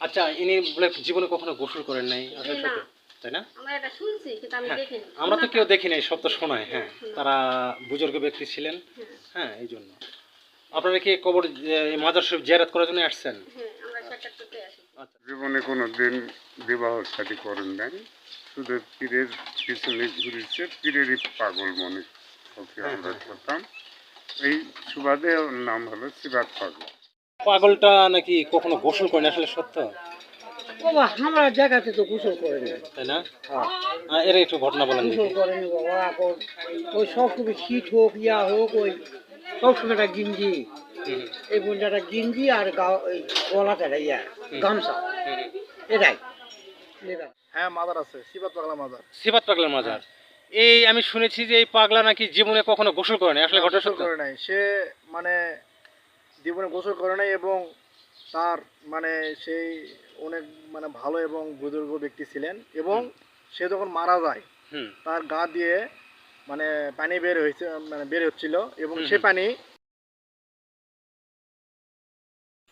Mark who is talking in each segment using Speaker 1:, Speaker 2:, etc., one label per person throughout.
Speaker 1: আচ্ছা ইনি বলে জীবনে কখনো গোসল করেন নাই আসলে সত্যি, তাই না?
Speaker 2: আমরা এটা শুনছি কিন্তু আমি
Speaker 1: হ্যাঁ,
Speaker 2: দেখিনি।
Speaker 1: আমরা তো কেউ দেখি নাই সব তো শোনায় হ্যাঁ। তারা বুজুর্গ ব্যক্তি ছিলেন
Speaker 2: হ্যাঁ,
Speaker 1: হ্যাঁ এই জন্য। আপনারা কি কবর মাজার শরীফ জিয়ারত করার জন্য আসছেন?
Speaker 2: হ্যাঁ আমরা সাক্ষাৎ করতে আসি।
Speaker 1: আচ্ছা।
Speaker 3: জীবনে কোনো দিন বিবাহ সাথী করেন নাই। শুধু পীরের পিছনে ঘুরেছে পীরেরই পাগল মনে। ওকে আমরা। করতাম এই সুবাদে নাম হলো শিবাত পাগল।
Speaker 1: পাগলটা নাকি কখনো গোসল করেন? আসলে সত্য?
Speaker 4: বাবা আমরা জায়গাতে তো গোসল করে নি
Speaker 1: তাই না? আহ, এর একটু ঘটনা বলেন
Speaker 4: গোসল বাবা এখন ওই শীত হোক ইয়া হোক ওই সবসময় একটা গিঞ্জি। এই গিঞ্জি আর গা- গলাতে একটা ইয়া গামছা। এটাই।
Speaker 5: হ্যাঁ আছে শিবাত পাগলা
Speaker 1: সিবাত পাগলার মাজার। এই আমি শুনেছি যে এই পাগলা নাকি জীবনে কখনো গোসল করে করেনি? আসলে ঘটনা
Speaker 5: গোসল করে নাই। সে মানে জীবনে গোসল করে নাই এবং তার মানে সেই অনেক মানে ভালো এবং বুজুর্গ ব্যক্তি ছিলেন এবং সে যখন মারা যায় তার গা দিয়ে মানে পানি বের হয়েছে মানে বের হচ্ছিল এবং সে পানি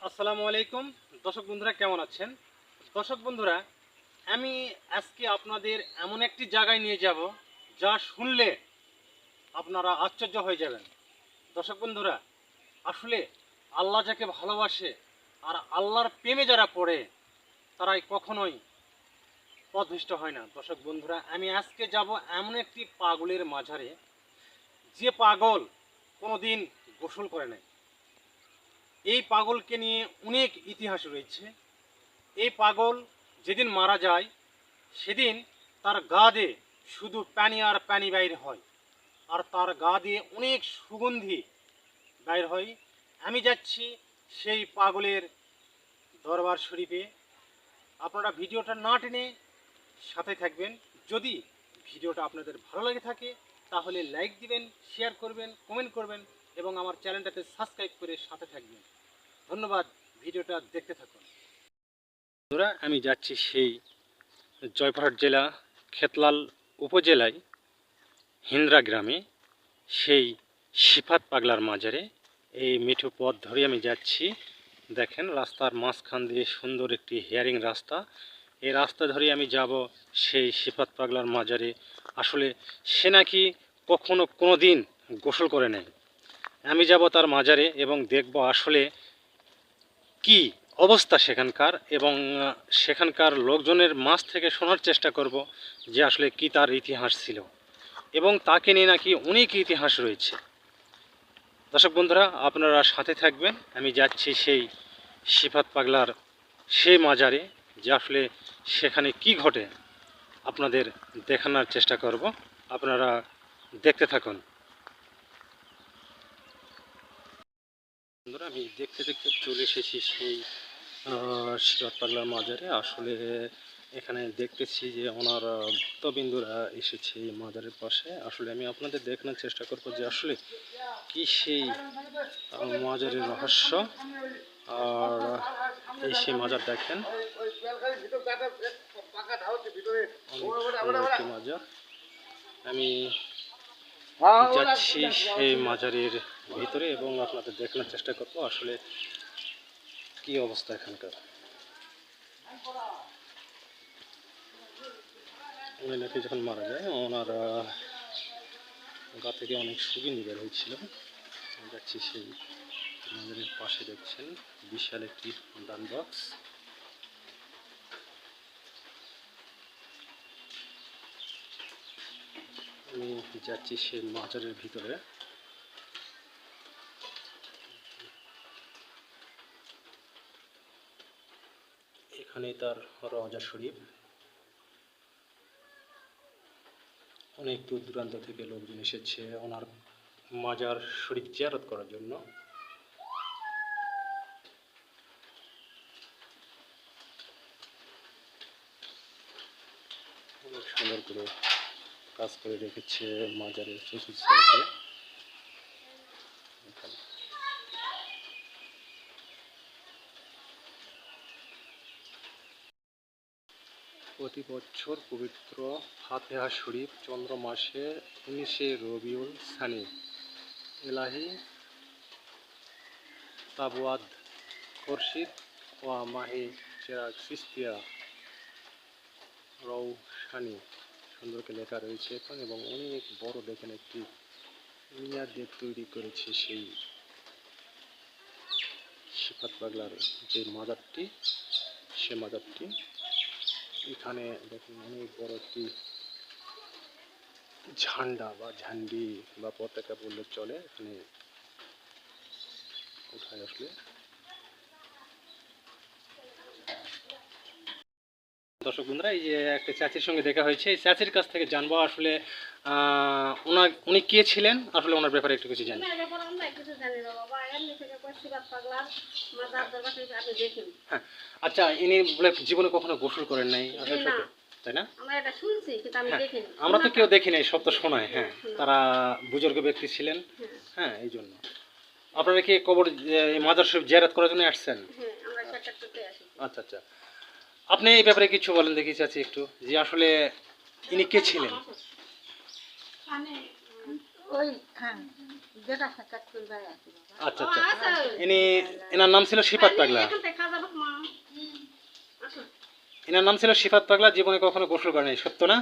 Speaker 1: আসসালামু আলাইকুম। দর্শক বন্ধুরা কেমন আছেন? দর্শক বন্ধুরা আমি আজকে আপনাদের এমন একটি জায়গায় নিয়ে যাব যা শুনলে আপনারা আশ্চর্য হয়ে যাবেন। দর্শক বন্ধুরা আসলে আল্লাহ যাকে ভালোবাসে আর আল্লাহর প্রেমে যারা পড়ে, তারাই কখনোই পদভৃষ্ট হয় না। দর্শক বন্ধুরা, আমি আজকে যাব এমন একটি পাগলের মাঝারে, যে পাগল কোনো দিন গোসল করে নাই। এই পাগলকে নিয়ে অনেক ইতিহাস রয়েছে। এই পাগল যেদিন মারা যায়, সেদিন তার গা দিয়ে শুধু পানি আর পানি বাইর হয়। আর তার গা দিয়ে অনেক সুগন্ধি বাইর হয়। আমি যাচ্ছি সেই পাগলের দরবার শরীফে। আপনারা ভিডিওটা না টেনে সাথে থাকবেন। যদি ভিডিওটা আপনাদের ভালো লাগে থাকে, তাহলে লাইক দিবেন, শেয়ার করবেন, কমেন্ট করবেন এবং আমার চ্যানেলটাতে সাবস্ক্রাইব করে সাথে থাকবেন। ধন্যবাদ, ভিডিওটা দেখতে থাকুন। বন্ধুরা, আমি যাচ্ছি সেই জয়পুরহাট জেলা খেতলাল উপজেলায়, হিন্দ্রা গ্রামে, সেই সিফাত পাগলার মাজারে। এই মিঠু পথ ধরে আমি যাচ্ছি। দেখেন, রাস্তার মাঝখান দিয়ে সুন্দর একটি হেয়ারিং রাস্তা। এই রাস্তা ধরে আমি যাব সেই সিফাত পাগলার মাজারে। আসলে সে নাকি কখনো কোনো দিন গোসল করে নেয়। আমি যাব তার মাজারে এবং দেখব আসলে কি অবস্থা সেখানকার এবং সেখানকার লোকজনের মাছ থেকে শোনার চেষ্টা করব যে আসলে কি তার ইতিহাস ছিল। এবং তাকে নিয়ে নাকি অনেক ইতিহাস রয়েছে। দর্শক বন্ধুরা, আপনারা সাথে থাকবেন। আমি যাচ্ছি সেই সিফাত পাগলার সেই মাজারে, যে আসলে সেখানে কি ঘটে আপনাদের দেখানোর চেষ্টা করব। আপনারা দেখতে থাকুন। বন্ধুরা, আমি দেখতে দেখতে চলে এসেছি সেই সিরাত পাগলার মাজারে। আসলে এখানে দেখতেছি যে ওনার ভক্তবিন্দুরা এসেছে এই মাজারের পাশে। আসলে আমি আপনাদের দেখানোর চেষ্টা করব যে আসলে কি সেই মাজারের রহস্য। আর এই সেই মাজার দেখেন। মাজার। আমি যাচ্ছি সেই মাজারের ভিতরে এবং আপনাদের দেখানোর চেষ্টা করব আসলে কি অবস্থা এখানকার। নাকি যখন মারা যায়, ওনার গা থেকে অনেক সুগন্ধি বের হয়েছিল। যাচ্ছি সেই মাজারের পাশে, দেখছেন, বিশাল একটি দান বক্স। আমি যাচ্ছি সেই মাজারের ভিতরে। এখানে তার রজা শরীফ। অনেক দূর দূরান্ত থেকে লোকজন এসেছে ওনার মাজার শরীফ জিয়ারত করার জন্য। অনেক সুন্দর করে কাজ করে রেখেছে মাজারের চতুর্থ প্রতি বছর পবিত্র ফাতেহা শরীফ চন্দ্র মাসে উনিশে রবিউল সানি। এলাহি তাবুয়াদ খোরশিদ ওয়া মাহি চেরাগ সিস্তিয়া রৌশানি সুন্দর করে লেখা রয়েছে এখন এবং অনেক বড় দেখেন একটি মিনার দিয়ে তৈরি করেছে সেই শিফাত পাগলার যে মাজারটি সে মাজারটি এখানে দেখুন, অনেক বড় একটি ঝান্ডা বা ঝান্ডি বা পতাকা বললে চলে। এখানে উঠায় আসলে? দর্শক বন্ধুরা এই যে একটা চাচির সঙ্গে দেখা হয়েছে। এই চাচির কাছ থেকে জানব আসলে ওনার উনি কে ছিলেন? আসলে ওনার ব্যাপারে একটু কিছু জানি।
Speaker 2: দেখেন।
Speaker 1: আচ্ছা ইনি বলে জীবনে কখনো গোসল করেন নাই তাই না?
Speaker 2: আমরা
Speaker 1: হ্যাঁ, আমরা তো কেউ দেখি নাই সব তো শোনায় হ্যাঁ। তারা বুজুর্গ ব্যক্তি ছিলেন
Speaker 2: হ্যাঁ,
Speaker 1: হ্যাঁ এই জন্য। আপনারা কি কবর মাজার শরীফ জিয়ারত করার জন্য আসছেন?
Speaker 2: হ্যাঁ
Speaker 1: আচ্ছা আচ্ছা। আপনি এই ব্যাপারে কিছু বলেন দেখি চাচ্ছি একটু যে আসলে ইনি কে ছিলেন?
Speaker 2: হ্যাঁ আসি
Speaker 1: আচ্ছা আচ্ছা। ইনি এনার নাম ছিল শিফাত পাগলা। এনার নাম ছিল শিফাত পাগলা জীবনে কখনো গোসল নাই সত্য না?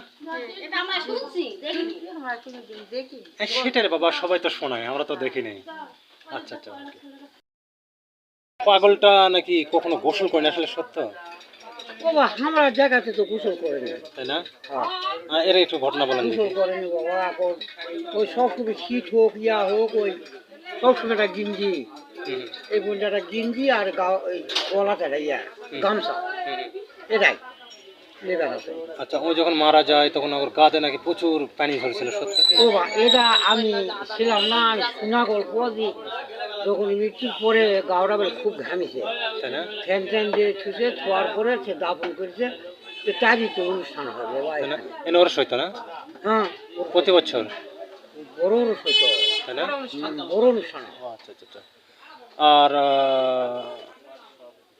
Speaker 2: এটা আমরা শুনছি দেখিনি। আমরা কোনোদিন দেখিনি।
Speaker 1: সেটাই বাবা সবাই তো শোনায় আমরা তো দেখি নাই। আচ্ছা আচ্ছা পাগলটা নাকি কখনো গোসল করেন আসলে সত্য?
Speaker 4: বাবা আমরা জায়গাতে তো গোসল করে না
Speaker 1: তাই না? এর একটু ঘটনা বলেন
Speaker 4: গোসল
Speaker 1: দেখি
Speaker 4: করেনি বাবা এখন ওই শীত হোক ইয়া হোক ওই সবসময় একটা গিঞ্জি। এই বঞ্জাটা গিঞ্জি আর ইয়া গামছা। এটাই।
Speaker 1: আচ্ছা ও যখন মারা যায় তখন ওর গাতে নাকি প্রচুর পানি ঝরছিল সত্যি।
Speaker 4: ও বা এটা আমি ছিলাম না শোনা গল্প যে যখন মৃত্যুর পরে গাওড়া বেল খুব ঘামিছে
Speaker 1: তাই না?
Speaker 4: ফ্যান ট্যান দিয়ে ছুঁছে ছোঁয়ার পরে সে দাপন করেছে। তো তারই তো অনুষ্ঠান হবে বাবা
Speaker 1: তাই না? এনে ওর সইতো না?
Speaker 4: হ্যাঁ।
Speaker 1: প্রতি বছর?
Speaker 4: বড়
Speaker 1: তাই না?
Speaker 4: বড় অনুষ্ঠান।
Speaker 1: আচ্ছা আচ্ছা আচ্ছা। আর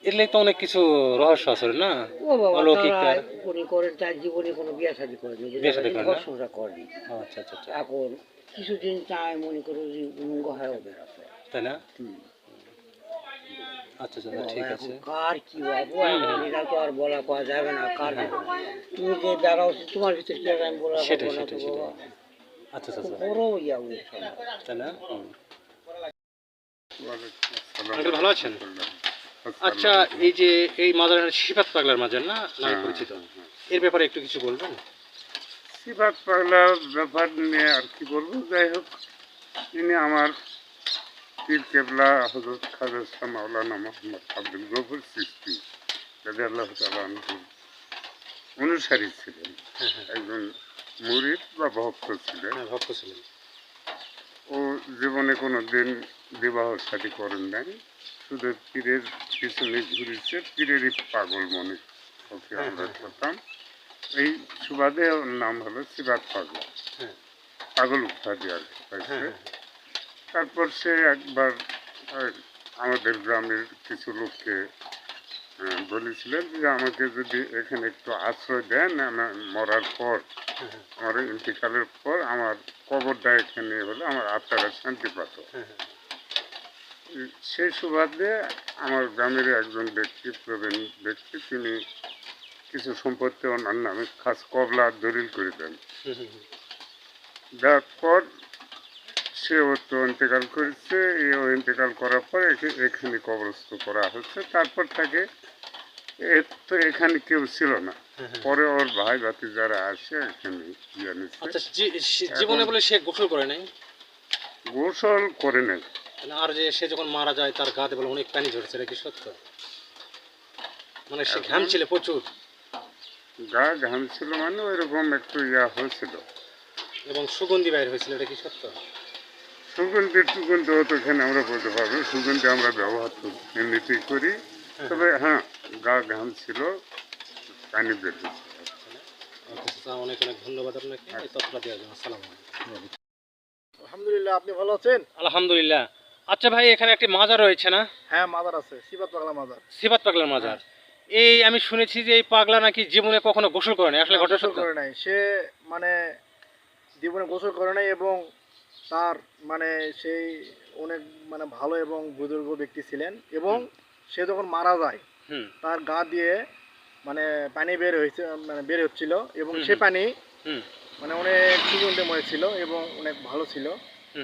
Speaker 1: এর তো অনেক কিছু রহস্য আছে না?
Speaker 4: ও বাবা
Speaker 1: অলৌকিক
Speaker 4: তার। উনি করেন তার জীবনে কোনো বিয়ে শাদী করেনি
Speaker 1: বিয়ে শাদী করেন না?
Speaker 4: সংসার করেনি।
Speaker 1: আচ্ছা আচ্ছা
Speaker 4: এখন কিছুদিন তাই মনে করো যে উলঙ্গ হয়ে বেড়াতে
Speaker 1: তাই না? আচ্ছা আচ্ছা ঠিক আছে।
Speaker 4: কার কি বাবু এখন এটা তো আর বলা করা যাবে না কার তুমি যে দাঁড়াও তোমার ভিতরে কি আমি বলা
Speaker 1: সেটাই,
Speaker 4: পারব
Speaker 1: সেটাই, আচ্ছা আচ্ছা আচ্ছা।
Speaker 4: বড় ইয়া
Speaker 1: তাই না? আঙ্কেল ভালো আছেন? আচ্ছা এই যে এই মাজার শিফাত পাগলার মাজার না? নামে
Speaker 3: হ্যাঁ,
Speaker 1: পরিচিত
Speaker 3: হ্যাঁ।
Speaker 1: এর ব্যাপারে একটু কিছু বলবেন?
Speaker 3: সিফাত পাগলার ব্যাপার নিয়ে আর কি বলব? যাই হোক ইনি আমার পীর কেবলা হজরত খাজা শাহ মাওলানা মোহাম্মদ আব্দুল গফুর সৃষ্টি রাজি আল্লাহ তালুর অনুসারী ছিলেন একজন মুরিদ বা ভক্ত ছিলেন
Speaker 1: ভক্ত ছিলেন
Speaker 3: ও জীবনে কোনো দিন বিবাহ সাথী করেন নাই শুধু পীরের পিছনে ঘুরেছে পীরেরই পাগল মনে ওকে আমরা। করতাম এই সুবাদে ওর নাম হলো শিবাত পাগল
Speaker 1: হ্যাঁ
Speaker 3: পাগল উপাধি আর তারপর সে একবার আমাদের গ্রামের কিছু লোককে বলেছিলেন যে আমাকে যদি এখানে একটু আশ্রয় দেন আমার মরার পর আমার ইন্তিকালের পর আমার কবরটা এখানে হলে আমার আত্মারা শান্তি পাত। সেই সুবাদে আমার গ্রামের একজন ব্যক্তি প্রবীণ ব্যক্তি তিনি কিছু সম্পত্তি ওনার নামে খাস কবলা দলিল করে দেন। দেওয়ার পর সে ও তো ইন্তেকাল করেছে এও ইন্তেকাল করার পর এখানে কবরস্থ করা হচ্ছে। তারপর তাকে এ তো এখানে কেউ ছিল না।
Speaker 1: হ্যাঁ, হ্যাঁ।
Speaker 3: পরে ওর ভাই ভাতি যারা আসে এখানে
Speaker 1: আচ্ছা জীবনে বলে সে গোসল করে নাই?
Speaker 3: গোসল করে নেই।
Speaker 1: মানে আর যে সে যখন মারা যায় তার গাতে বলে অনেক পানি ঝরছে এটা কি সত্য? মানে সে
Speaker 3: এখন-
Speaker 1: ঘাম ছিল প্রচুর।
Speaker 3: গা ঘাম ছিল মানে ওইরকম একটু ইয়া হয়েছিল।
Speaker 1: এবং সুগন্ধি বাইর হয়েছিল এটা কি সত্য?
Speaker 3: সুগন্ধি টুগন্ধি তো এখানে আমরা বলতে পারব সুগন্ধি আমরা ব্যবহার এমনিতেই করি। তবে হ্যাঁ গা ঘাম ছিল পানি বের
Speaker 1: অনেক অনেক ধন্যবাদ আপনাকে। এই তথ্যটা দেওয়ার জন্য। আসসালামু আলাইকুম।
Speaker 5: আলহামদুলিল্লাহ আপনি ভালো আছেন?
Speaker 1: আলহামদুলিল্লাহ। আচ্ছা ভাই এখানে একটি মাজার রয়েছে না?
Speaker 5: হ্যাঁ মাজার আছে পাগলা মাজার।
Speaker 1: সিবাত পাগলার মাজার। এই আমি শুনেছি যে এই পাগলা নাকি জীবনে কখনো গোসল করে নাই। আসলে ঘটনা
Speaker 5: করে নাই। সে মানে জীবনে গোসল করে নাই এবং তার মানে সেই অনেক মানে ভালো এবং বুজুর্গ ব্যক্তি ছিলেন এবং সে যখন মারা যায় তার গা দিয়ে মানে পানি বের হয়েছে মানে বের হচ্ছিল এবং সে পানি মানে অনেক সুগন্ধময় ছিল এবং অনেক ভালো ছিল।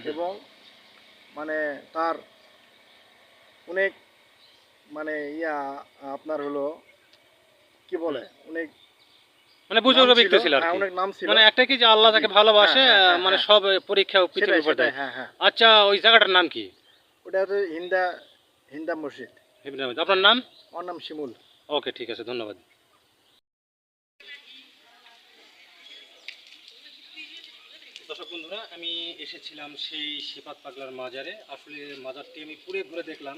Speaker 5: এবং মানে তার অনেক মানে ইয়া আপনার হলো কি বলে? অনেক
Speaker 1: মানে বুজুর্গ ব্যক্তি
Speaker 5: ছিল,
Speaker 1: আর
Speaker 5: হ্যাঁ,
Speaker 1: মানে একটা কি যে আল্লাহ তাকে ভালোবাসে
Speaker 5: হ্যাঁ, হ্যাঁ,
Speaker 1: মানে। সব পরীক্ষা পৃথিবীর উপর দেয়।
Speaker 5: হ্যাঁ হ্যাঁ।
Speaker 1: আচ্ছা ওই জায়গাটার নাম কি?
Speaker 5: ওটা হচ্ছে হিন্দা হিন্দা মসজিদ।
Speaker 1: আপনার নাম?
Speaker 5: আমার নাম শিমুল।
Speaker 1: ওকে ঠিক আছে ধন্যবাদ। দর্শক বন্ধুরা আমি এসেছিলাম সেই শিপাত পাগলার মাজারে। আসলে মাজারটি আমি পুরে ঘুরে দেখলাম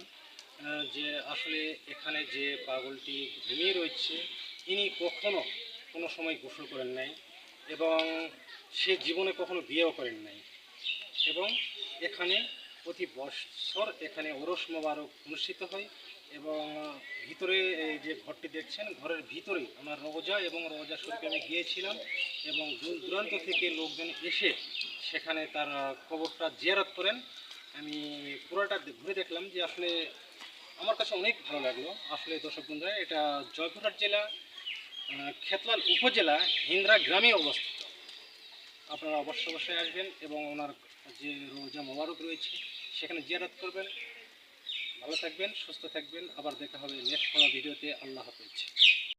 Speaker 1: যে আসলে এখানে যে পাগলটি ঘুমিয়ে রয়েছে ইনি কখনো কোনো সময় গোসল করেন নাই এবং সে জীবনে কখনো বিয়েও করেন নাই। এবং এখানে প্রতি বছর এখানে ওরস মোবারক অনুষ্ঠিত হয় এবং ভিতরে এই যে ঘরটি দেখছেন, ঘরের ভিতরে আমার রোজা এবং রোজা শরীফে আমি গিয়েছিলাম এবং দূর দূরান্ত থেকে লোকজন এসে সেখানে তার কবরটা জিয়ারত করেন। আমি পুরোটা ঘুরে দেখলাম যে আসলে আমার কাছে অনেক ভালো লাগল। আসলে দর্শক বন্ধুরা, এটা জয়পুরহাট জেলা খেতলাল উপজেলা হিন্দ্রা গ্রামে অবস্থিত। আপনারা অবশ্য অবশ্যই আসবেন এবং ওনার যে রোজা মোবারক রয়েছে, সেখানে জিয়ারত করবেন। ভালো থাকবেন, সুস্থ থাকবেন। আবার দেখা হবে নেক্সট কোনো ভিডিওতে। আল্লাহ হাফেজ।